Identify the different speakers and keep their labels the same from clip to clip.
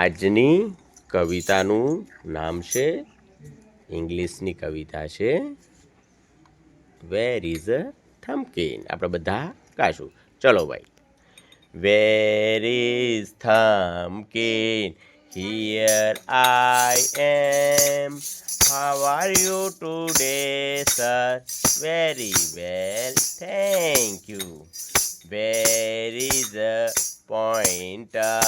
Speaker 1: આજની કવિતાનું નામ છે, ઇંગ્લિશની કવિતા છે વેર ઇઝ અ થમકીન આપણે બધા ગાશું. ચલો ભાઈ. Where is Thumbkin here I am how are you today sir very well thank you Where is the pointer?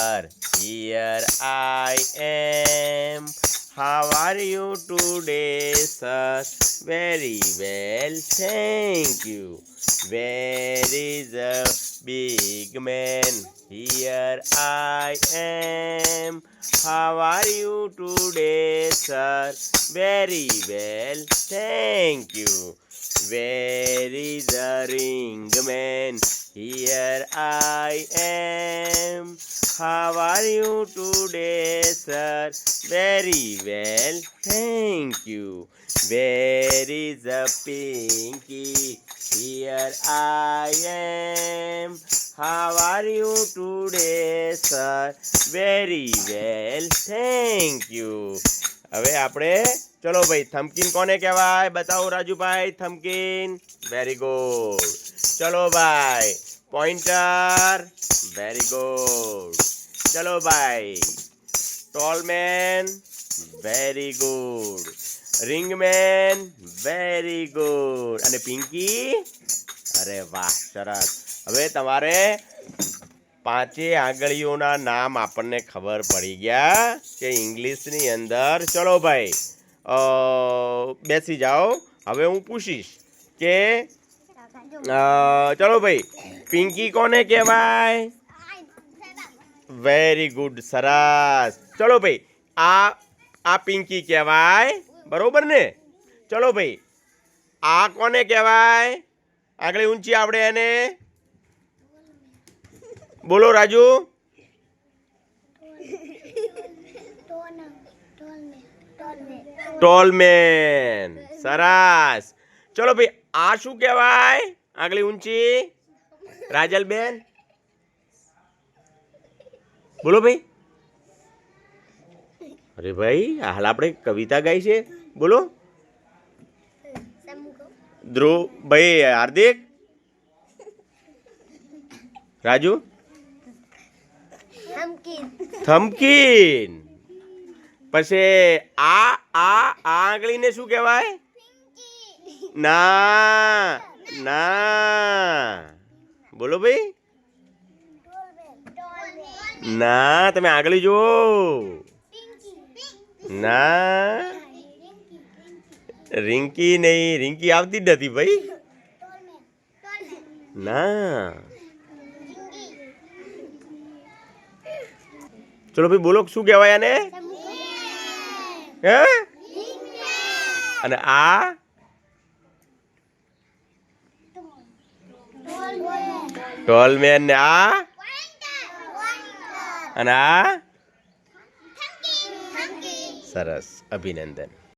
Speaker 1: Here I am. How are you today, sir? Very well, thank you. Where is the big man? Here I am. How are you today, sir? Very well, thank you. Where is the ring man? Here I am. How are you today, sir? Very well, thank you. Where is the pinky? Here I am. How are you today, sir? Very well, thank you. હવે આપણે ચલો ભાઈ, થમકીન કોને કહેવાય? બતાવો Rajubhai, થમકીન. Very good ચલો ભાઈ, pointer. Very good ચલો ભાઈ Tolman very good Ringman. Very good અને પિંકી? અરે વાહ, સરસ. હવે તમારે પાંચે આંગળીઓના નામ આપણને ખબર પડી ગયા કે ઇંગ્લિશની અંદર. ચલો ભાઈ બેસી જાઓ. હવે હું પૂછીશ કે ચલો ભાઈ, પિંકી કોને કહેવાય? વેરી ગુડ સરસ. ચલો ભાઈ, આ આ પિંકી કહેવાય. બરોબર ને? ચલો ભાઈ, આ કોને કહેવાય? આગળ ઊંચી આવડે એને. બોલો રાજુ. ટોલમેન સરસ ચલો ભાઈ આ શું કહેવાય? આગલી ઊંચી. રાજલબેન બોલો ભાઈ. અરે ભાઈ હાલ આપણે કવિતા ગાઈ છે. બોલો. ધ્રુવ ભાઈ હાર્દિક. રાજુ. થમકીન. પછી આ આ આંગળીને શું કહેવાય? ના ના. બોલો ભાઈ. ના, તમે આંગળી જુઓ. ના. રિંકી નહીં, રિંકી આવતી જ નથી ભાઈ. ના. ચલો ભાઈ, બોલો, શું કહેવાય આને? હે? અને આ? ટોલમેન ને આ? અને આ? સરસ. અભિનંદન.